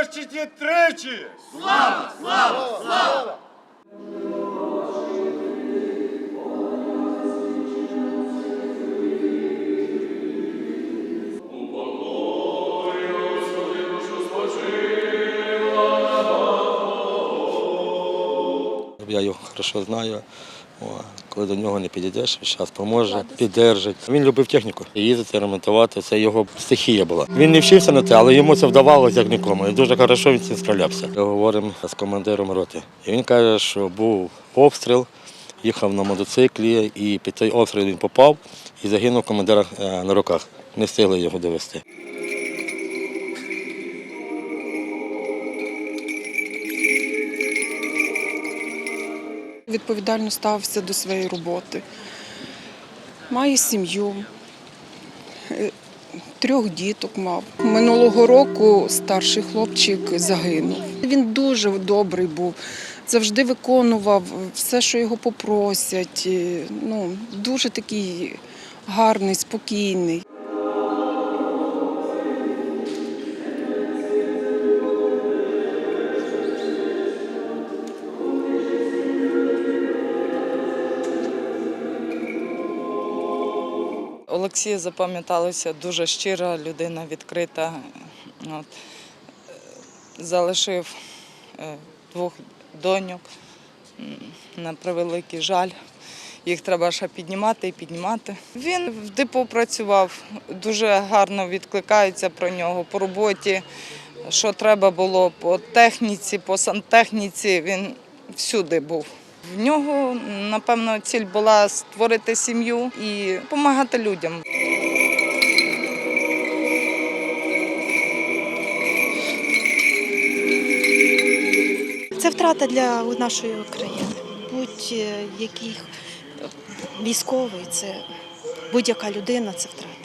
Кличете тричі! Я його хорошо знаю. Коли до нього не підійдеш, зараз поможе, піддержить. Він любив техніку. Їздити, ремонтувати, це його стихія була. Він не вчився на те, але йому це вдавалося як нікому. І дуже хорошо він цим справлявся. Говоримо з командиром роти. І він каже, що був обстріл, їхав на мотоциклі, і під той обстріл він попав і загинув командира е, на руках. Не встигли його довести. Відповідально ставився до своєї роботи. Має сім'ю, е, трьох діток мав. Минулого року старший хлопчик загинув. Він дуже добрий був, завжди виконував все, що його попросять. Е, Ну, дуже такий гарний, спокійний. Олексій запам'яталося дуже щира людина, відкрита. От. Залишив е, двох доньок. На превеликий жаль. Їх треба ще піднімати і піднімати. Він в депо працював, дуже гарно відкликаються про нього по роботі. Що треба було по техніці, по сантехніці, він всюди був. В нього, напевно, ціль була створити сім'ю і допомагати людям. Це втрата для нашої країни. Будь-який військовий, це будь-яка людина це втрата.